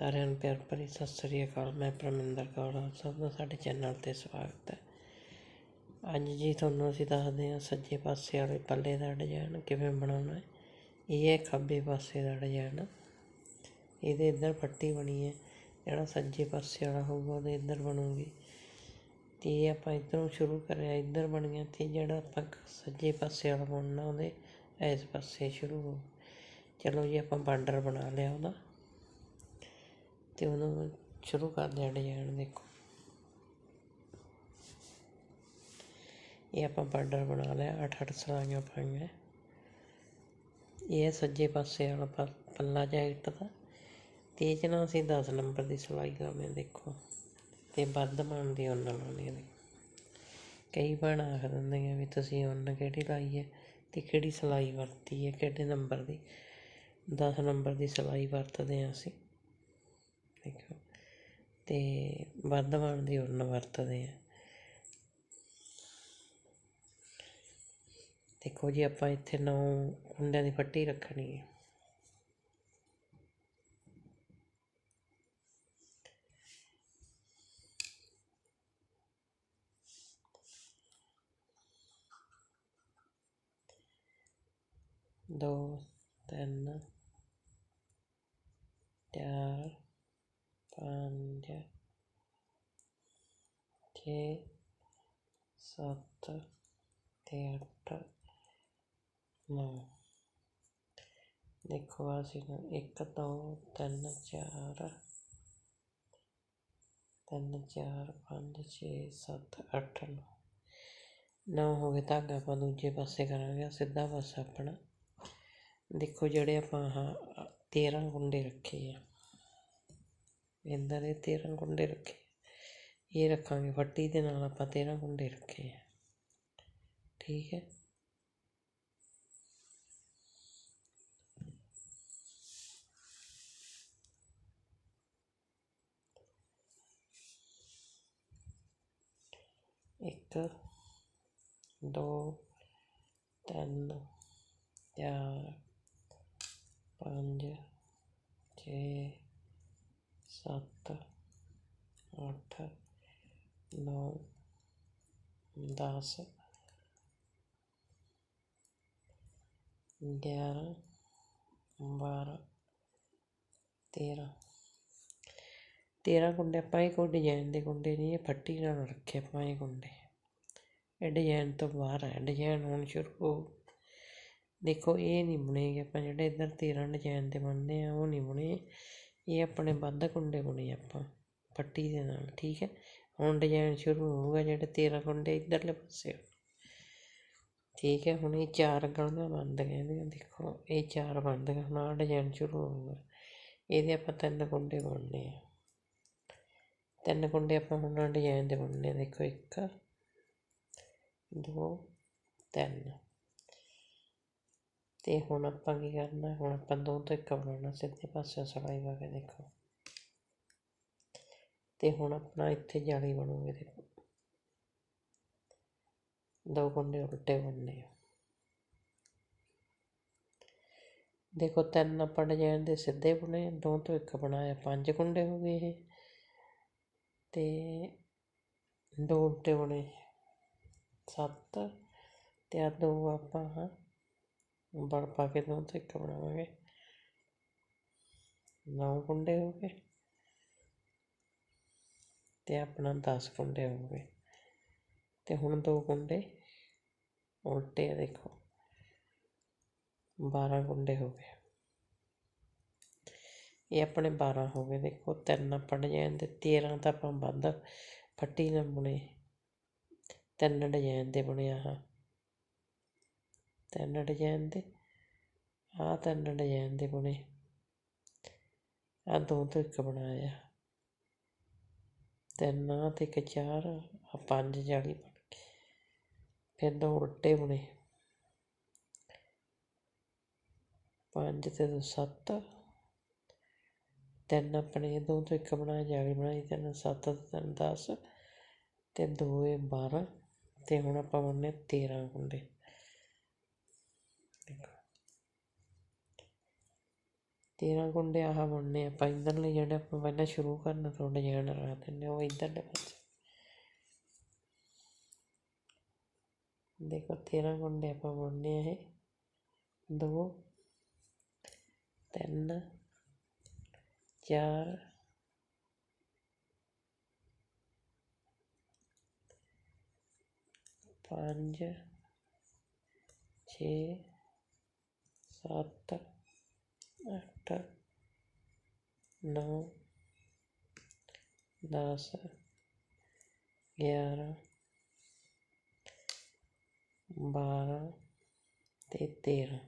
ਸਾਰਿਆਂ ਨੂੰ ਪਿਆਰ ਭਰੀ ਸਤਿ ਸ੍ਰੀ ਅਕਾਲ। ਮੈਂ ਪਰਮਿੰਦਰ ਕੌਰ, ਆਪ ਸਭ ਦਾ ਸਾਡੇ ਚੈਨਲ ਤੇ ਸਵਾਗਤ ਹੈ। ਅੱਜ ਜੀ ਤੁਹਾਨੂੰ ਅਸੀਂ ਦੱਸਦੇ ਹਾਂ ਸੱਜੇ ਪਾਸੇ ਵਾਲੇ ਪੱਲੇ ਦਾ ਡਿਜ਼ਾਈਨ ਕਿਵੇਂ ਬਣਾਉਣਾ ਹੈ। ਇਹ ਹੈ ਖੱਬੇ ਪਾਸੇ ਦਾ ਡਿਜ਼ਾਈਨ। ਇਹਦੇ ਇੱਧਰ ਪੱਟੀ ਬਣੀ ਹੈ। ਜਿਹੜਾ ਸੱਜੇ ਪਾਸੇ ਵਾਲਾ ਹੋਊਗਾ, ਉਹਦੇ ਇੱਧਰ ਬਣੂਗੀ। ਤੇ ਇਹ ਆਪਾਂ ਇੱਧਰੋਂ ਸ਼ੁਰੂ ਕਰਿਆ, ਇੱਧਰ ਬਣ ਗਿਆ ਤੇ ਜਿਹੜਾ ਆਪਾਂ ਸੱਜੇ ਪਾਸੇ ਵਾਲਾ ਬਣਨਾ, ਉਹਦੇ ਇਸ ਪਾਸੇ ਸ਼ੁਰੂ ਹੋ। ਚਲੋ ਜੀ, ਆਪਾਂ ਬਾਰਡਰ ਬਣਾ ਲਿਆ ਉਹਦਾ। ਅਤੇ ਉਹਨੂੰ ਸ਼ੁਰੂ ਕਰਦੇ ਹਾਂ ਡਿਜ਼ਾਇਨ, ਦੇਖੋ। ਇਹ ਆਪਾਂ ਬਾਰਡਰ ਬਣਾ ਲਿਆ ਅੱਠ ਅੱਠ ਸਲਾਈਆਂ ਪਾਈਆਂ। ਇਹ ਹੈ ਸੱਜੇ ਪਾਸੇ ਵਾਲਾ ਪ- ਪੱਲਾ ਜੈਕਟ ਦਾ। ਤੇ ਇਹ 'ਚ ਨਾ ਅਸੀਂ 10 ਨੰਬਰ ਦੀ ਸਿਲਾਈ ਕਰਦੇ ਦੇਖੋ। ਤੇ ਵੱਧ ਮਾਨ ਦੀ ਉੱਨ ਲਾਉਣੀ ਹੈ ਕਈ ਭੈਣਾਂ ਆਖ ਦਿੰਦੇ ਆ ਵੀ ਤੁਸੀਂ ਉੱਨ ਕਿਹੜੀ ਲਾਈ ਹੈ ਤੇ ਕਿਹੜੀ ਸਿਲਾਈ ਵਰਤੀ ਹੈ ਕਿਹੜੇ ਨੰਬਰ ਦੀ। 10 ਨੰਬਰ ਦੀ ਸਿਲਾਈ ਵਰਤਦੇ ਹਾਂ ਅਸੀਂ। ਦੇਖੋ। ਤੇ ਵਰਧਮਾਨ ਦੀ ਉੱਨ ਵਰਤਦੇ ਹਾਂ ਦੇਖੋ ਜੀ, ਆਪਾਂ ਇੱਥੇ ਨੌ ਕੁੰਡਿਆਂ ਦੀ ਪੱਟੀ ਰੱਖਣੀ ਹੈ। ਦੋ, ਤਿੰਨ, ਚਾਰ ਪੰਜ ਛੇ ਸੱਤ ਅਤੇ ਅੱਠ ਨੌ ਦੇਖੋ ਅਸੀਂ ਇੱਕ ਦੋ ਤਿੰਨ ਚਾਰ ਤਿੰਨ ਚਾਰ ਪੰਜ ਛੇ ਸੱਤ ਅੱਠ ਨੌ ਨੌ ਹੋ ਗਏ ਧਾਗਾ ਆਪਾਂ ਦੂਜੇ ਪਾਸੇ ਕਰਾਂਗੇ ਸਿੱਧਾ ਪਾਸਾ ਆਪਣਾ। ਦੇਖੋ ਜਿਹੜੇ ਆਪਾਂ ਆਹ 13 ਕੁੰਡੇ ਰੱਖੇ ਆ। ਇੱਦਾਂ ਦੇ ਤੇਰਾਂ ਕੁੰਡੇ ਰੱਖੇ। ਇਹ ਰੱਖਾਂਗੇ, ਫੱਟੀ ਦੇ ਨਾਲ ਆਪਾਂ 13 ਕੁੰਡੇ ਰੱਖੇ ਆ। ਠੀਕ ਹੈ? ਇੱਕ, ਦੋ, ਤਿੰਨ, ਚਾਰ, ਪੰਜ, ਛੇ ਸੱਤ, ਅੱਠ, ਨੌ, ਦਸ, ਗਿਆਰਾਂ, ਬਾਰਾਂ, ਤੇਰਾਂ। ਤੇਰਾਂ ਕੁੰਡੇ ਆਪਾਂ ਇਹ ਕੋਈ ਡਿਜ਼ਾਈਨ ਦੇ ਕੁੰਡੇ ਨਹੀਂ, ਇਹ ਫੱਟੀ ਨਾਲ ਰੱਖੇ ਆਪਾਂ ਇਹ ਕੁੰਡੇ। ਇਹ ਡਿਜ਼ਾਈਨ ਤੋਂ ਬਾਹਰ ਹੈ ਡਿਜ਼ਾਈਨ ਹੁਣ ਸ਼ੁਰੂ ਹੋ ਦੇਖੋ, ਇਹ ਨਹੀਂ ਬੁਣੇਗੇ ਆਪਾਂ ਜਿਹੜੇ ਇੱਧਰ 13 ਡਿਜ਼ਾਈਨ ਦੇ ਬਣਦੇ ਆ, ਉਹ ਨਹੀਂ ਬੁਣੇ। ਇਹ ਆਪਣੇ ਵੱਧ ਕੁੰਡੇ ਬੁਣੇ ਆਪਾਂ, ਪੱਟੀ ਦੇ ਨਾਲ, ਠੀਕ ਹੈ? ਹੁਣ ਡਿਜ਼ਾਈਨ ਸ਼ੁਰੂ ਹੋਊਗਾ ਜਿਹੜੇ 13 ਕੁੰਡੇ ਇੱਧਰਲੇ ਪਾਸੇ। ਠੀਕ ਹੈ, ਹੁਣ ਇਹ ਚਾਰ ਗਲੀਆਂ ਬੰਦ ਕਹਿੰਦੇ ਦੇਖੋ, ਇਹ ਚਾਰ ਬੰਦ ਗਏ ਹੁਣ ਆਹ ਡਿਜ਼ਾਈਨ ਸ਼ੁਰੂ ਹੋਊਗਾ। ਇਹਦੇ ਆਪਾਂ ਤਿੰਨ ਕੁੰਡੇ ਬਣਨੇ ਆ। ਤਿੰਨ ਕੁੰਡੇ ਆਪਾਂ ਹੁਣ ਡਿਜ਼ਾਈਨ ਦੇ ਬਣਨੇ ਆ, ਦੇਖੋ ਇੱਕ, ਦੋ, ਤਿੰਨ। ਅਤੇ ਹੁਣ ਆਪਾਂ ਕੀ ਕਰਨਾ, ਹੁਣ ਆਪਾਂ ਦੋ ਤੋਂ ਇੱਕ ਬਣਾਉਣਾ, ਸਿੱਧੇ ਪਾਸੇ ਸਲਾਈ ਵਾ ਕੇ ਦੇਖੋ। ਅਤੇ ਹੁਣ ਆਪਣਾ ਇੱਥੇ ਜਾਲੀ ਬਣੂਗੀ ਦੇਖੋ। ਦੋ ਕੁੰਡੇ ਉਲਟੇ ਬਣਨੇ ਆ। ਦੇਖੋ ਤਿੰਨ ਆਪਾਂ ਡਿਜ਼ਾਈਨ ਦੇ ਸਿੱਧੇ ਬੁਣੇ, ਦੋ ਤੋਂ ਇੱਕ ਬਣਾਇਆ, ਪੰਜ ਕੁੰਡੇ ਹੋ ਗਏ ਇਹ। ਤੇ ਦੋ ਉਲਟੇ ਬਣੇ, ਸੱਤ। ਤੇ ਆ ਦੋ ਆਪਾਂ ਹਾਂ ਪਾ ਕੇ ਦੋ ਤੋਂ ਇੱਕ ਬਣਾਵਾਂਗੇ। ਨੌ ਕੁੰਡੇ ਹੋ ਗਏ। ਤੇ ਆਪਣਾ 10 ਕੁੰਡੇ ਹੋ ਗਏ। ਤੇ ਹੁਣ ਦੋ ਕੁੰਡੇ। ਉਲਟੇ ਆ ਦੇਖੋ। 12 ਕੁੰਡੇ ਹੋ ਗਏ। ਇਹ ਆਪਣੇ 12 ਹੋ ਗਏ। ਦੇਖੋ, ਤਿੰਨ ਆਪਾਂ ਡਿਜ਼ਾਈਨ ਦੇ 13 ਤਾਂ ਆਪਾਂ ਵੱਧ ਫੱਟੀ ਨਾਲ ਬੁਣੇ। ਤਿੰਨ ਡਿਜ਼ਾਈਨ ਦੇ ਬੁਣੇ ਆਹ। ਤਿੰਨ ਡਿਜ਼ਾਈਨ ਦੇ, ਆਹ ਤਿੰਨ ਡਿਜ਼ਾਈਨ ਦੇ ਬੁਣੇ। ਆ ਦੋ ਤੋਂ ਇੱਕ ਬਣਾਇਆ। ਤਿੰਨ, ਆਹ ਤੇ ਇੱਕ ਚਾਰ ਆ ਪੰਜ ਜਾਲੀ ਬਣ ਗਈ ਫਿਰ ਦੋ ਉਲਟੇ ਬੁਣੇ। ਪੰਜ ਤੇ ਦੋ ਸੱਤ। ਤਿੰਨ ਆਪਣੇ ਦੋ ਤੋਂ ਇੱਕ ਬਣਾਇਆ ਜਾਲੀ ਬਣਾਈ। ਤਿੰਨ ਸੱਤ ਤੇ ਤਿੰਨ ਦਸ। ਤੇ ਦੋ ਇਹ 12 ਤੇ ਹੁਣ ਆਪਾਂ ਬਣਨੇ 13 ਕੁੰਡੇ ਤੇਰਾਂ 13 ਕੁੰਡੇ ਆਹ ਬੁਣਨੇ ਆਪਾਂ ਇੱਧਰਲੇ ਜਿਹੜੇ ਆਪਾਂ ਪਹਿਲਾਂ ਸ਼ੁਰੂ ਕਰਨਾ ਤੋਂ ਡਿਜ਼ਾਈਨ ਰੱਖ ਦਿੰਦੇ ਉਹ ਇੱਧਰਲੇ ਪਾਸੇ ਦੇਖੋ 13 ਕੁੰਡੇ ਆਪਾਂ ਬੁਣਨੇ ਆ ਇਹ। ਦੋ, ਤਿੰਨ, ਚਾਰ, ਪੰਜ, ਛੇ, ਸੱਤ ਅੱਠ, ਨੌ, ਦਸ, ਗਿਆਰਾਂ, ਬਾਰਾਂ ਅਤੇ ਤੇਰਾਂ।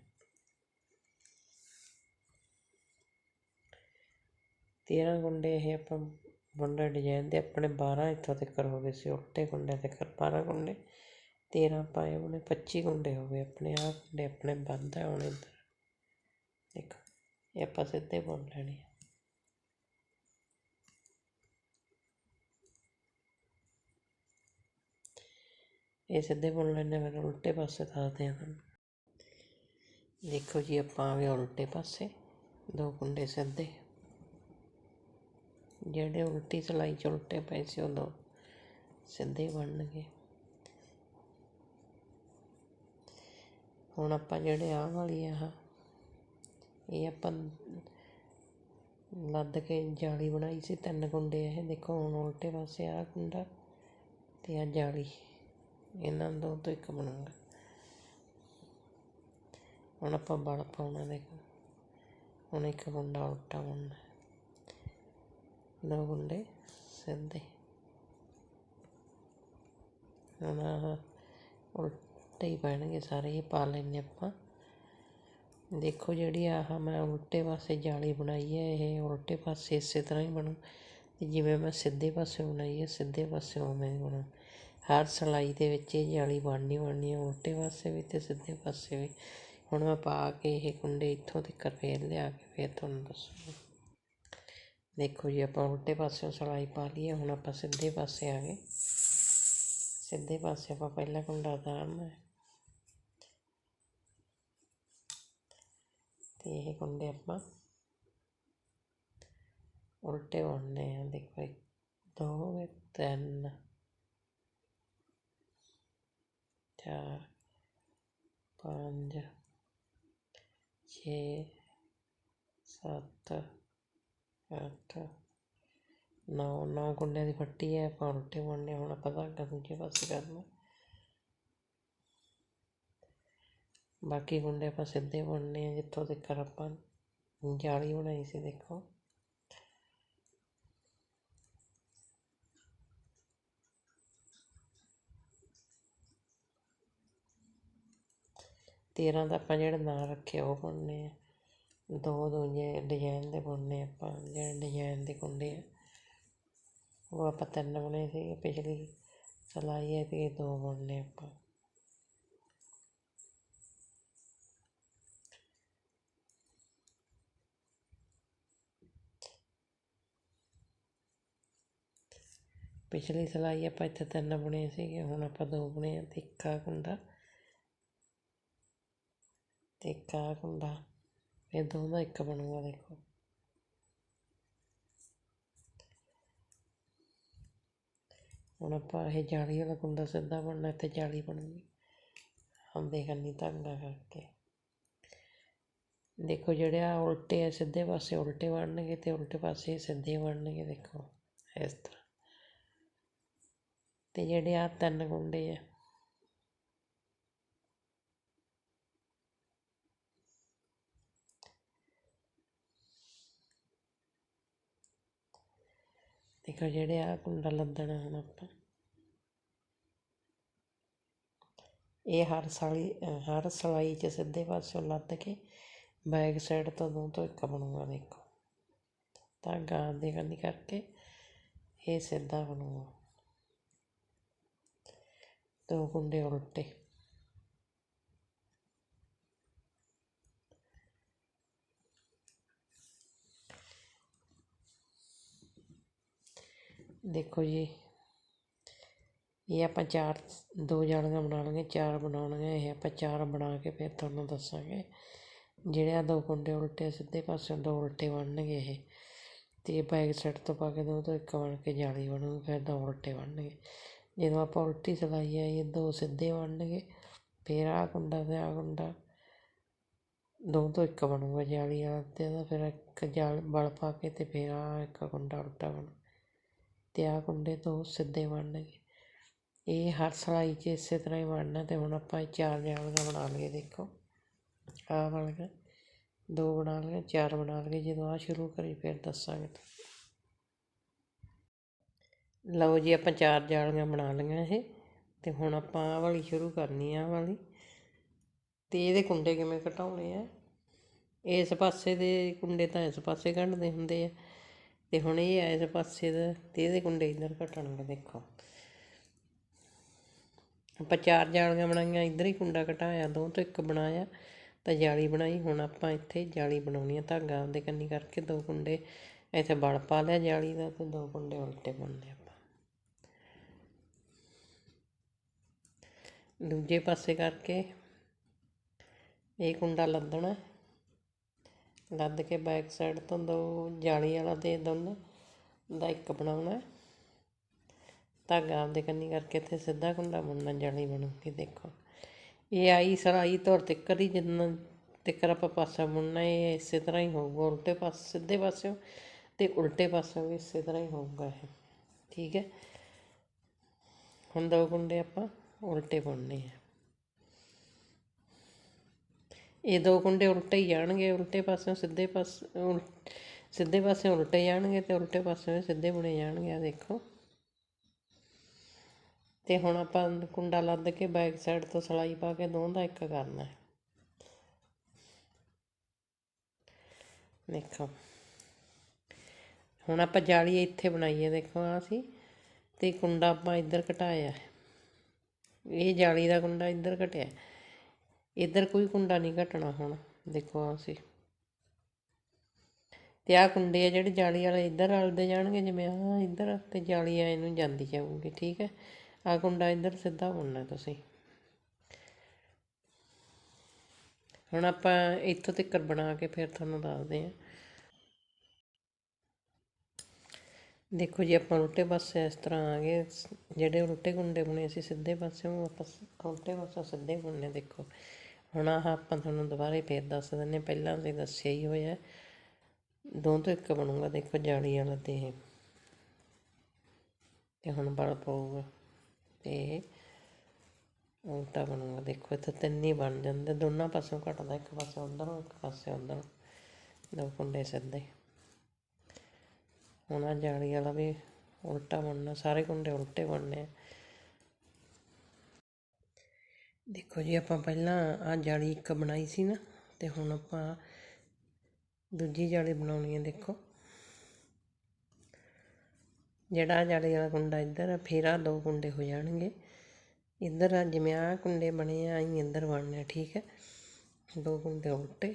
ਤੇਰਾਂ ਕੁੰਡੇ ਇਹ ਆਪਾਂ ਮੁੰਡਾ ਡਿਜ਼ਾਇਨ ਦੇ ਆਪਣੇ 12 ਇੱਥੋਂ ਤੱਕ ਹੋ ਗਏ ਸੀ, ਉਲਟੇ ਕੁੰਡੇ ਤੱਕ 12 ਕੁੰਡੇ 13 ਪਾਏ ਉਹਨੇ 25 ਕੁੰਡੇ ਹੋ ਗਏ ਆਪਣੇ, ਆਹ ਕੁੰਡੇ ਆਪਣੇ ਬੰਦ ਆ ਹੁਣ ਇਹ ਆਪਾਂ ਸਿੱਧੇ ਬੁਣ ਲੈਣੇ ਆ। ਇਹ ਸਿੱਧੇ ਬੁਣ ਲੈਣੇ ਫਿਰ ਉਲਟੇ ਪਾਸੇ ਦੱਸਦੇ ਆ ਤੁਹਾਨੂੰ। ਦੇਖੋ ਜੀ, ਆਪਾਂ ਆ ਉਲਟੇ ਪਾਸੇ, ਦੋ ਕੁੰਡੇ ਸਿੱਧੇ। ਜਿਹੜੇ ਉਲਟੀ ਸਲਾਈ ਚ ਉਲਟੇ ਪਏ ਸੀ ਉਦੋਂ ਸਿੱਧੇ ਬਣਨਗੇ। ਹੁਣ ਆਪਾਂ ਜਿਹੜੇ ਆਹ ਵਾਲੀ ਆ ਇਹ ਆਪਾਂ ਲੱਦ ਕੇ ਜਾਲੀ ਬਣਾਈ ਸੀ ਤਿੰਨ ਕੁੰਡੇ ਇਹ ਦੇਖੋ ਹੁਣ ਉਲਟੇ ਪਾਸੇ ਆਹ ਕੁੰਡਾ ਤੇ ਆ ਜਾਲੀ ਇਹਨਾਂ ਦੋ ਤੋਂ ਇੱਕ ਬਣੂਗਾ ਹੁਣ ਆਪਾਂ ਬਲ ਪਾਉਣਾ ਦੇਖੋ ਹੁਣ ਇੱਕ ਕੁੰਡਾ ਉਲਟਾ ਬਣਨਾ ਦੋ ਕੁੰਡੇ ਸਿੱਧੇ ਹੁਣ ਆਹ ਉਲਟੇ ਹੀ ਪੈਣਗੇ ਸਾਰੇ ਇਹ ਪਾ ਲੈਣੇ ਆਪਾਂ ਦੇਖੋ ਜਿਹੜੀ ਆਹ ਮੈਂ ਉਲਟੇ ਪਾਸੇ ਜਾਲੀ ਬਣਾਈ ਹੈ, ਇਹ ਉਲਟੇ ਪਾਸੇ ਇਸੇ ਤਰ੍ਹਾਂ ਹੀ ਬਣੂ। ਅਤੇ ਜਿਵੇਂ ਮੈਂ ਸਿੱਧੇ ਪਾਸੇ ਬਣਾਈ ਹੈ, ਸਿੱਧੇ ਪਾਸੇ ਉਵੇਂ ਹੀ ਬਣੂ। ਹਰ ਸਿਲਾਈ ਦੇ ਵਿੱਚ ਇਹ ਜਾਲੀ ਬਣਨੀ ਬਣਨੀ ਹੈ, ਉਲਟੇ ਪਾਸੇ ਵੀ ਅਤੇ ਸਿੱਧੇ ਪਾਸੇ ਵੀ। ਹੁਣ ਮੈਂ ਪਾ ਕੇ ਇਹ ਕੁੰਡੇ ਇੱਥੋਂ ਤੱਕ ਫੇਰ ਲਿਆ ਕੇ ਫਿਰ ਤੁਹਾਨੂੰ ਦੱਸੂਗੀ। ਦੇਖੋ ਜੀ, ਆਪਾਂ ਉਲਟੇ ਪਾਸਿਓਂ ਸਿਲਾਈ ਪਾ ਲਈਏ ਹੁਣ ਆਪਾਂ ਸਿੱਧੇ ਪਾਸੇ ਆ ਗਏ। ਸਿੱਧੇ ਪਾਸੇ ਆਪਾਂ ਪਹਿਲਾ ਕੁੰਡਾ ਉਤਾਰਨਾ ਹੈ। ਅਤੇ ਇਹ ਕੁੰਡੇ ਆਪਾਂ ਉਲਟੇ ਬਣਨੇ ਆ ਦੇਖੋ ਇੱਕ ਦੋ ਤਿੰਨ ਚਾਰ ਪੰਜ ਛੇ ਸੱਤ ਅੱਠ ਨੌ ਨੌ ਕੁੰਡਿਆਂ ਦੀ ਫੱਟੀ ਹੈ ਆਪਾਂ ਉਲਟੇ ਬਣਨੇ ਹੁਣ ਆਪਾਂ ਧਾਗਾ ਦੂਜੇ ਪਾਸੇ ਕਰਨਾ ਬਾਕੀ ਕੁੰਡੇ ਆਪਾਂ ਸਿੱਧੇ ਬਣਨੇ ਆ ਜਿੱਥੋਂ ਤੱਕ ਆਪਾਂ ਜਾਲੀ ਬਣਾਈ ਸੀ, ਦੇਖੋ। ਤੇਰਾਂ ਦਾ ਆਪਾਂ ਜਿਹੜਾ ਨਾਂ ਰੱਖਿਆ, ਉਹ ਬੁਣਨੇ ਆ। ਦੋ ਦੂਜੇ ਡਿਜ਼ਾਈਨ ਦੇ ਬੁਣਨੇ ਆਪਾਂ, ਜਿਹੜੇ ਡਿਜ਼ਾਈਨ ਦੇ ਕੁੰਡੇ ਆ। ਉਹ ਆਪਾਂ ਤਿੰਨ ਬੁਣੇ ਸੀ ਪਿਛਲੀ ਸਲਾਈ ਹੈ ਤੇ ਦੋ ਬੁਣਨੇ ਆਪਾਂ। ਪਿਛਲੀ ਸਿਲਾਈ ਆਪਾਂ ਇੱਥੇ ਤਿੰਨ ਬੁਣੇ ਸੀਗੇ, ਹੁਣ ਆਪਾਂ ਦੋ ਬੁਣੇ ਆ, ਤੇ ਇੱਕ ਆ ਕੁੰਡਾ ਤੇ ਇੱਕ ਆ ਕੁੰਡਾ। ਇਹ ਦੋਵਾਂ ਦਾ ਇੱਕ ਬਣੂਗਾ, ਦੇਖੋ। ਹੁਣ ਆਪਾਂ ਇਹ ਜਾਲੀ ਵਾਲਾ ਕੁੰਡਾ ਸਿੱਧਾ ਬਣਨਾ, ਇੱਥੇ ਜਾਲੀ ਬਣੂਗੀ। ਆਉਂਦੇ ਕਰਨੀ ਧਾਗਾ ਕਰਕੇ। ਦੇਖੋ, ਜਿਹੜੇ ਆ ਉਲਟੇ ਆ, ਸਿੱਧੇ ਪਾਸੇ ਉਲਟੇ ਬਣਨਗੇ ਤੇ ਉਲਟੇ ਪਾਸੇ ਸਿੱਧੇ ਬਣਨਗੇ, ਦੇਖੋ, ਇਸ ਤਰ੍ਹਾਂ। ਅਤੇ ਜਿਹੜੇ ਆਹ ਤਿੰਨ ਗੁੰਡੇ ਆ। ਦੇਖੋ ਜਿਹੜੇ ਆ ਕੁੰਡਾ ਲੱਦਣਾ ਹੁਣ ਆਪਾਂ। ਇਹ ਹਰ ਸਾਲੀ, ਹਰ ਸਲਾਈ 'ਚ ਸਿੱਧੇ ਪਾਸਿਓਂ ਲੱਦ ਕੇ ਬੈਕ ਸਾਈਡ ਤੋਂ ਦੋ ਤੋਂ ਇੱਕ ਬਣੂਗਾ ਦੇਖੋ। ਧਾਗਾ ਆਂਦੇ ਕੰਨੀ ਕਰਕੇ ਇਹ ਸਿੱਧਾ ਬਣੂਗਾ। ਦੋ ਕੁੰਡੇ ਉਲਟੇ ਦੇਖੋ ਜੀ, ਇਹ ਆਪਾਂ ਚਾਰ, ਦੋ ਜਾਲੀਆਂ ਬਣਾ ਲਾਂਗੇ, ਚਾਰ ਬਣਾਉਣੀਆਂ, ਇਹ ਆਪਾਂ ਚਾਰ ਬਣਾ ਕੇ ਫਿਰ ਤੁਹਾਨੂੰ ਦੱਸਾਂਗੇ। ਜਿਹੜੇ ਆ ਦੋ ਕੁੰਡੇ ਉਲਟੇ ਸਿੱਧੇ ਪਾਸੇ ਦੋ ਉਲਟੇ ਬਣਨਗੇ ਇਹ। ਤੇ ਬੈਕ ਸਾਈਡ ਤੋਂ ਪਾ ਕੇ ਦੋ ਤੋਂ ਇੱਕ ਬਣ ਕੇ ਜਾਲੀ ਬਣੂਗੀ ਫਿਰ ਦੋ ਉਲਟੇ ਬਣਨਗੇ। ਜਦੋਂ ਆਪਾਂ ਉਲਟੀ ਸਿਲਾਈ ਆਈ ਦੋ ਸਿੱਧੇ ਬਣਨਗੇ, ਫਿਰ ਆਹ ਕੁੰਡਾ ਅਤੇ ਆਹ ਕੁੰਡਾ। ਦੋ ਤੋਂ ਇੱਕ ਬਣੂਗਾ ਜਾਲੀ ਵਾਲਾ ਤੇ, ਉਹਦਾ ਫਿਰ ਇੱਕ ਜਾਲ ਬਲ ਪਾ ਕੇ ਅਤੇ ਫਿਰ ਆਹ ਇੱਕ ਕੁੰਡਾ ਉਲਟਾ ਬਣੂ। ਅਤੇ ਆਹ ਕੁੰਡੇ ਦੋ ਸਿੱਧੇ ਬਣਨਗੇ। ਇਹ ਹਰ ਸਿਲਾਈ 'ਚ ਇਸੇ ਤਰ੍ਹਾਂ ਹੀ ਬਣਨਾ ਅਤੇ ਹੁਣ ਆਪਾਂ ਇਹ ਚਾਰ ਜਾਲੀਆਂ ਬਣਾ ਲਈਏ, ਦੇਖੋ। ਆਹ ਬਣ ਗਿਆ। ਦੋ ਬਣਾ ਲਈਏ ਚਾਰ ਬਣਾ ਲਈਏ ਜਦੋਂ ਆਹ ਸ਼ੁਰੂ ਕਰੀ ਫਿਰ ਦੱਸਾਂਗੇ ਲਓ ਜੀ ਆਪਾਂ ਚਾਰ ਜਾਲੀਆਂ ਬਣਾ ਲਈਆਂ ਇਹ ਅਤੇ ਹੁਣ ਆਪਾਂ ਆਹ ਵਾਲੀ ਸ਼ੁਰੂ ਕਰਨੀ ਆ ਆਹ ਵਾਲੀ। ਅਤੇ ਇਹਦੇ ਕੁੰਡੇ ਕਿਵੇਂ ਘਟਾਉਣੇ ਆ? ਇਸ ਪਾਸੇ ਦੇ ਕੁੰਡੇ ਤਾਂ ਇਸ ਪਾਸੇ ਕੱਢਦੇ ਹੁੰਦੇ ਆ। ਅਤੇ ਹੁਣ ਇਹ ਆ ਇਸ ਪਾਸੇ ਦਾ ਅਤੇ ਇਹਦੇ ਕੁੰਡੇ ਇੱਧਰ ਘਟਣਗੇ ਦੇਖੋ। ਆਪਾਂ ਚਾਰ ਜਾਲੀਆਂ ਬਣਾਈਆਂ, ਇੱਧਰ ਹੀ ਕੁੰਡਾ ਘਟਾਇਆ ਦੋ ਤੋਂ ਇੱਕ ਬਣਾਇਆ, ਤਾਂ ਜਾਲੀ ਬਣਾਈ। ਹੁਣ ਆਪਾਂ ਇੱਥੇ ਜਾਲੀ ਬਣਾਉਣੀ ਆ ਧਾਗਾ ਆਪਦੇ ਕੰਨੀ ਕਰਕੇ ਦੋ ਕੁੰਡੇ, ਇੱਥੇ ਬਲ ਪਾ ਲਿਆ ਜਾਲੀ ਦਾ, ਤੇ ਦੋ ਕੁੰਡੇ ਉਲਟੇ ਪਾਉਂਦੇ ਆ। ਦੂਜੇ ਪਾਸੇ ਕਰਕੇ ਇਹ ਕੁੰਡਾ ਲੱਦਣਾ ਲੱਦ ਕੇ ਬੈਕ ਸਾਈਡ ਤੋਂ ਦੋ ਜਾਲੀ ਵਾਲਾ ਤੇ ਦੋਨੋਂ ਦਾ ਇੱਕ ਬਣਾਉਣਾ ਧਾਗਾ ਆਪਦੇ ਕੰਨੀ ਕਰਕੇ ਇੱਥੇ ਸਿੱਧਾ ਕੁੰਡਾ ਬੁਣਨਾ, ਜਾਲੀ ਬਣੂਗੀ ਦੇਖੋ। ਇਹ ਆਈ ਸਰਾਈ ਤੌਰ ਤਿੱਕਰ ਹੀ ਜਿੰਨਾ ਤਿੱਕਰ ਆਪਾਂ ਪਾਸਾ ਬੁਣਨਾ, ਇਹ ਇਸੇ ਤਰ੍ਹਾਂ ਹੀ ਹੋਊਗਾ। ਉਲਟੇ ਪਾਸੇ, ਸਿੱਧੇ ਪਾਸਿਓਂ ਤੇ ਉਲਟੇ ਪਾਸਿਓਂ ਵੀ ਇਸੇ ਤਰ੍ਹਾਂ ਹੀ ਹੋਊਗਾ ਇਹ। ਠੀਕ ਹੈ। ਹੁਣ ਦੋ ਕੁੰਡੇ ਆਪਾਂ ਉਲਟੇ ਬੁਣਨੇ ਆ। ਇਹ ਦੋ ਕੁੰਡੇ ਉਲਟੇ ਹੀ ਜਾਣਗੇ, ਉਲਟੇ ਪਾਸਿਓਂ ਸਿੱਧੇ ਪਾਸੇ, ਉਲ- ਸਿੱਧੇ ਪਾਸੇ ਉਲਟੇ ਜਾਣਗੇ ਤੇ ਉਲਟੇ ਪਾਸੇ ਸਿੱਧੇ ਬੁਣੇ ਜਾਣਗੇ, ਆ ਦੇਖੋ। ਤੇ ਹੁਣ ਆਪਾਂ ਕੁੰਡਾ ਲੱਦ ਕੇ ਬੈਕ ਸਾਈਡ ਤੋਂ ਸਲਾਈ ਪਾ ਕੇ ਦੋਹਾਂ ਦਾ ਇੱਕ ਕਰਨਾ ਹੈ। ਦੇਖੋ। ਹੁਣ ਆਪਾਂ ਜਾਲੀ ਇੱਥੇ ਬਣਾਈ ਹੈ ਦੇਖੋ ਆ ਸੀ। ਤੇ ਕੁੰਡਾ ਆਪਾਂ ਇੱਧਰ ਘਟਾਇਆ ਹੈ। ਇਹ ਜਾਲੀ ਦਾ ਕੁੰਡਾ ਇੱਧਰ ਘਟਿਆ। ਇੱਧਰ ਕੋਈ ਕੁੰਡਾ ਨਹੀਂ ਘਟਣਾ ਹੁਣ, ਦੇਖੋ ਆ ਸੀ। ਤੇ ਆ ਕੁੰਡੇ ਆ ਜਿਹੜੇ ਜਾਲੀ ਵਾਲੇ ਇੱਧਰ ਰਲਦੇ ਜਾਣਗੇ, ਜਿਵੇਂ ਆ ਇੱਧਰ ਤੇ ਜਾਲੀ ਆ ਇਹਨੂੰ ਜਾਂਦੀ ਜਾਊਗੀ, ਠੀਕ ਹੈ? ਆ ਕੁੰਡਾ ਇੱਧਰ ਸਿੱਧਾ ਬੁਣਨਾ ਤੁਸੀਂ। ਹੁਣ ਆਪਾਂ ਇੱਥੋਂ ਤੱਕ ਬਣਾ ਕੇ ਫਿਰ ਤੁਹਾਨੂੰ ਦੱਸਦੇ ਹਾਂ। ਦੇਖੋ ਜੀ, ਆਪਾਂ ਉਲਟੇ ਪਾਸੇ ਇਸ ਤਰ੍ਹਾਂ ਆ ਗਏ। ਜਿਹੜੇ ਉਲਟੇ ਗੁੰਡੇ ਬੁਣੇ ਸੀ ਸਿੱਧੇ ਪਾਸੇ, ਉਹ ਆਪਾਂ ਉਲਟੇ ਪਾਸੇ ਸਿੱਧੇ ਬੁਣਨੇ ਦੇਖੋ। ਹੁਣ ਆਹ ਆਪਾਂ ਤੁਹਾਨੂੰ ਦੁਬਾਰੇ ਫੇਰ ਦੱਸ ਦਿੰਨੇ ਪਹਿਲਾਂ ਅਸੀਂ ਦੱਸਿਆ ਹੀ ਹੋਇਆ। ਦੋ ਤੋਂ ਇੱਕ ਬਣੂਗਾ, ਦੇਖੋ ਜਾਲੀ ਵਾਲਾ ਤੇ ਇਹ। ਤੇ ਹੁਣ ਬਲ ਪਊਗਾ। ਤੇ ਉਲਟਾ ਬਣੂਗਾ, ਦੇਖੋ ਇੱਥੇ ਤਿੰਨ ਹੀ ਬਣ ਜਾਂਦੇ। ਦੋਨਾਂ ਪਾਸਿਓਂ ਘਟਦਾ, ਇੱਕ ਪਾਸੇ ਉਧਰੋਂ, ਇੱਕ ਪਾਸੇ ਉਧਰੋਂ। ਦੋ ਕੁੰਡੇ ਸਿੱਧੇ। ਹੁਣ ਆਹ ਜਾਲੀ ਵਾਲਾ ਵੀ ਉਲਟਾ ਬਣਨਾ, ਸਾਰੇ ਕੁੰਡੇ ਉਲਟੇ ਬਣਨੇ ਆ। ਦੇਖੋ ਜੀ, ਆਪਾਂ ਪਹਿਲਾਂ ਆਹ ਜਾਲੀ ਇੱਕ ਬਣਾਈ ਸੀ ਨਾ, ਤੇ ਹੁਣ ਆਪਾਂ ਦੂਜੀ ਜਾਲੀ ਬਣਾਉਣੀ ਹੈ ਦੇਖੋ। ਜਿਹੜਾ ਆਹ ਜਾਲੀ ਵਾਲਾ ਕੁੰਡਾ ਇੱਧਰ ਆ, ਫਿਰ ਆਹ ਦੋ ਕੁੰਡੇ ਹੋ ਜਾਣਗੇ। ਇੱਧਰ ਆ ਜਿਵੇਂ ਆਹ ਕੁੰਡੇ ਬਣੇ ਆ ਆਈ ਇੱਧਰ ਬਣਨੇ ਠੀਕ ਹੈ? ਦੋ ਕੁੰਡੇ ਉਲਟੇ।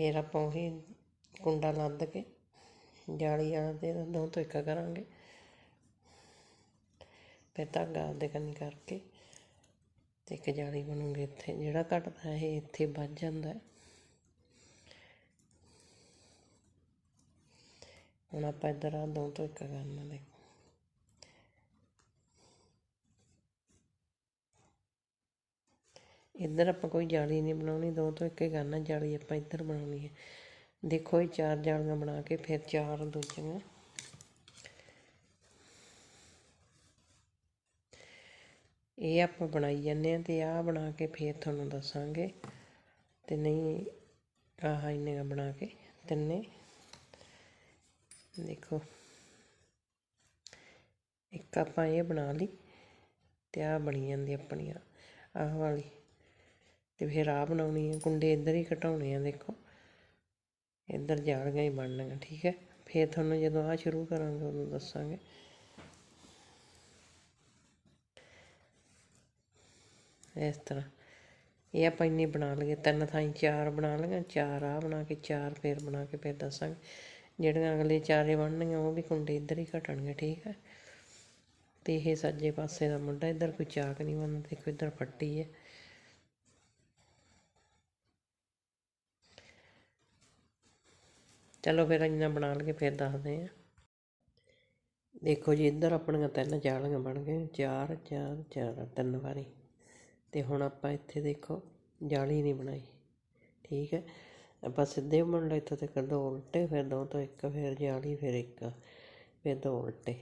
ਫਿਰ ਆਪਾਂ ਉਹੀ ਕੁੰਡਾ ਲੱਦ ਕੇ ਜਾਲੀ ਵਾਲਾ ਤੇ ਦੋ ਤੋਂ ਇੱਕ ਕਰਾਂਗੇ। ਫਿਰ ਧਾਗਾ ਆਪਦੇ ਕੰਨੀ ਕਰਕੇ ਤੇ ਇੱਕ ਜਾਲੀ ਬਣੂਗੀ ਇੱਥੇ। ਜਿਹੜਾ ਘਟਦਾ ਇਹ ਇੱਥੇ ਵੱਜ ਜਾਂਦਾ। ਹੁਣ ਆਪਾਂ ਇੱਧਰ ਆ, ਦੋ ਤੋਂ ਇੱਕ ਕਰਨਾ ਦੇਖੋ। ਇੱਧਰ ਆਪਾਂ ਕੋਈ ਜਾਲੀ ਨਹੀਂ ਬਣਾਉਣੀ, ਦੋ ਤੋਂ ਇੱਕ ਹੀ ਕਰਨਾ, ਜਾਲੀ ਆਪਾਂ ਇੱਧਰ ਬਣਾਉਣੀ ਹੈ। ਦੇਖੋ ਇਹ ਚਾਰ ਜਾਲੀਆਂ ਬਣਾ ਕੇ ਫਿਰ ਚਾਰ ਦੂਜੀਆਂ। ਇਹ ਆਪਾਂ ਬਣਾਈ ਜਾਂਦੇ ਆ ਤੇ ਆਹ ਬਣਾ ਕੇ ਫਿਰ ਤੁਹਾਨੂੰ ਦੱਸਾਂਗੇ। ਤੇ ਨਹੀਂ, ਆਹ ਇੰਨੇ ਬਣਾ ਕੇ ਤਿੰਨੇ। ਦੇਖੋ, ਇੱਕ ਆਪਾਂ ਇਹ ਬਣਾ ਲਈ ਤੇ ਆਹ ਬਣੀ ਜਾਂਦੀ ਆਪਣੀ ਆਹ ਵਾਲੀ। ਤੇ ਫਿਰ ਆਹ ਬਣਾਉਣੀ ਹੈ ਕੁੰਡੇ ਇੱਧਰ ਹੀ ਘਟਾਉਣੇ ਆ, ਦੇਖੋ। ਇੱਧਰ ਜਾਲੀਆਂ ਹੀ ਬਣਨਗੀਆਂ ਠੀਕ ਹੈ? ਫਿਰ ਤੁਹਾਨੂੰ ਜਦੋਂ ਆਹ ਸ਼ੁਰੂ ਕਰਾਂਗੇ, ਉਦੋਂ ਦੱਸਾਂਗੇ। ਇਸ ਤਰ੍ਹਾਂ। ਇਹ ਆਪਾਂ ਇੰਨੇ ਬਣਾ ਲਏ ਤਿੰਨ ਥਾਈਂ ਚਾਰ ਬਣਾ ਲਈਆਂ, ਚਾਰ ਆਹ ਬਣਾ ਕੇ, ਚਾਰ ਫੇਰ ਬਣਾ ਕੇ ਫਿਰ ਦੱਸਾਂਗੇ। ਜਿਹੜੀਆਂ ਅਗਲੇ ਚਾਰੇ ਬਣਨਗੀਆਂ, ਉਹ ਵੀ ਕੁੰਡੇ ਇੱਧਰ ਹੀ ਘਟਣਗੇ ਠੀਕ ਹੈ? ਤੇ ਇਹ ਸੱਜੇ ਪਾਸੇ ਦਾ ਮੁੰਡਾ ਇੱਧਰ ਕੋਈ ਚਾਕ ਨਹੀਂ ਬੰਨ੍ਹਦਾ ਦੇਖੋ ਇੱਧਰ ਫੱਟੀ ਹੈ। ਚਲੋ ਫਿਰ ਇੰਨਾ ਬਣਾ ਲਈਏ, ਫਿਰ ਦੱਸਦੇ ਹਾਂ। ਦੇਖੋ ਜੀ, ਇੱਧਰ ਆਪਣੀਆਂ ਤਿੰਨ ਜਾਲੀਆਂ ਬਣ ਗਈਆਂ। ਚਾਰ ਚਾਰ ਚਾਰ, ਤਿੰਨ ਵਾਰੀ। ਅਤੇ ਹੁਣ ਆਪਾਂ ਇੱਥੇ ਦੇਖੋ, ਜਾਲੀ ਨਹੀਂ ਬਣਾਈ। ਠੀਕ ਹੈ? ਆਪਾਂ ਸਿੱਧੇ ਬੁਣ ਲਏ, ਇੱਥੋਂ ਤੱਕ ਦੋ ਉਲਟੇ, ਫਿਰ ਦੋ ਤੋਂ ਇੱਕ, ਫਿਰ ਜਾਲੀ, ਫਿਰ ਇੱਕ, ਫਿਰ ਦੋ ਉਲਟੇ।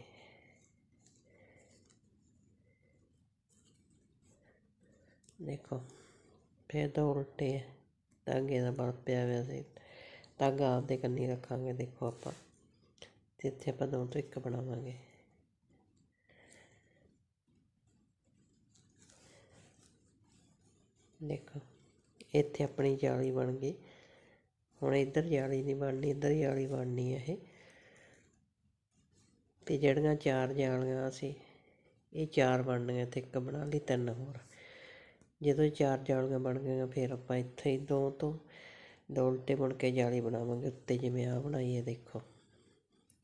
ਦੇਖੋ, ਫਿਰ ਦੋ ਉਲਟੇ ਹੈ। ਅੱਗੇ ਦਾ ਬਲ ਪਿਆ ਹੋਇਆ ਸੀ। ਧਾਗਾ ਆਪਦੇ ਕੰਨੀ ਰੱਖਾਂਗੇ, ਦੇਖੋ ਆਪਾਂ। ਤੇ ਇੱਥੇ ਆਪਾਂ ਦੋ ਤੋਂ ਇੱਕ ਬਣਾਵਾਂਗੇ। ਦੇਖੋ, ਇੱਥੇ ਆਪਣੀ ਜਾਲੀ ਬਣ ਗਈ। ਹੁਣ ਇੱਧਰ ਜਾਲੀ ਨਹੀਂ ਬਣਨੀ, ਇੱਧਰ ਜਾਲੀ ਬਣਨੀ ਹੈ ਇਹ। ਤੇ ਜਿਹੜੀਆਂ ਚਾਰ ਜਾਲੀਆਂ ਸੀ ਇਹ ਚਾਰ ਬਣਨੀਆਂ, ਤੇ ਇੱਕ ਬਣਾ ਲਈ, ਤਿੰਨ ਹੋਰ। ਜਦੋਂ ਚਾਰ ਜਾਲੀਆਂ ਬਣ ਗਈਆਂ, ਫਿਰ ਆਪਾਂ ਇੱਥੇ ਦੋ ਤੋਂ ਦੋ ਉਲਟੇ ਬੁਣ ਕੇ ਜਾਲੀ ਬਣਾਵਾਂਗੇ, ਉੱਤੇ ਜਿਵੇਂ ਆ ਬਣਾਈ ਹੈ ਦੇਖੋ।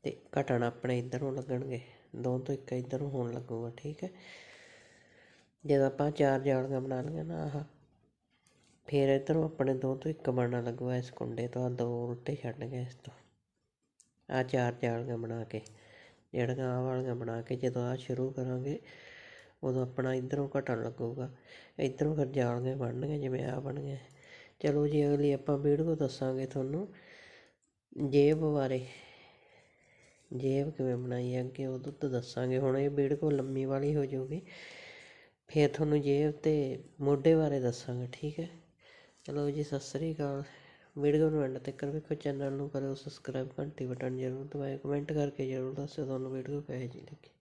ਤੇ ਘਟਣ ਆਪਣੇ ਇੱਧਰੋਂ ਲੱਗਣਗੇ, ਦੋ ਤੋਂ ਇੱਕ ਇੱਧਰੋਂ ਹੋਣ ਲੱਗੂਗਾ, ਠੀਕ ਹੈ। ਜਦੋਂ ਆਪਾਂ ਚਾਰ ਜਾਲੀਆਂ ਬਣਾ ਲਈਆਂ ਨਾ ਆਹ, ਫਿਰ ਇੱਧਰੋਂ ਆਪਣੇ ਦੋ ਤੋਂ ਇੱਕ ਬਣਨ ਲੱਗੂਗਾ ਇਸ ਕੁੰਡੇ ਤੋਂ ਆ ਦੋ ਉਲਟੇ ਛੱਡ ਗਏ ਇਸ ਤੋਂ। ਆ ਚਾਰ ਜਾਲੀਆਂ ਬਣਾ ਕੇ, ਜਿਹੜੀਆਂ ਆਹ ਵਾਲੀਆਂ ਬਣਾ ਕੇ ਜਦੋਂ ਆ ਸ਼ੁਰੂ ਕਰਾਂਗੇ, ਉਦੋਂ ਆਪਣਾ ਇੱਧਰੋਂ ਘਟਣ ਲੱਗੂਗਾ। ਇੱਧਰੋਂ ਫਿਰ ਜਾਲੀਆਂ ਬਣਨਗੇ ਜਿਵੇਂ ਆ ਬਣ ਗਏ ਚਲੋ ਜੀ ਅਗਲੀ ਆਪਾਂ ਵੀਡੀਓ ਦੱਸਾਂਗੇ ਤੁਹਾਨੂੰ, ਜੇਬ ਬਾਰੇ। ਜੇਬ ਕਿਵੇਂ ਬਣਾਈ ਹੈ, ਅੱਗੇ ਉਦੋਂ ਤੋਂ ਦੱਸਾਂਗੇ। ਹੁਣ ਇਹ ਵੀਡੀਓ ਲੰਮੀ ਵਾਲੀ ਹੋ ਜਾਊਗੀ। ਫਿਰ ਤੁਹਾਨੂੰ ਜੇਬ ਤੇ ਮੋਢੇ ਬਾਰੇ ਦੱਸਾਂਗੇ, ਠੀਕ ਹੈ? ਚਲੋ ਜੀ, ਸਤਿ ਸ੍ਰੀ ਅਕਾਲ। ਵੀਡੀਓ ਨੂੰ ਐਂਡ ਤੱਕ ਵੇਖੋ ਚੈਨਲ ਨੂੰ ਕਰੋ ਸਬਸਕ੍ਰਾਈਬ ਘੰਟੀ ਬਟਨ ਜ਼ਰੂਰ ਦਬਾਇਓ। ਕਮੈਂਟ ਕਰਕੇ ਜ਼ਰੂਰ ਦੱਸਿਓ ਤੁਹਾਨੂੰ ਵੀਡੀਓ ਕਿਹੋ ਜਿਹੀ ਲੱਗੀ।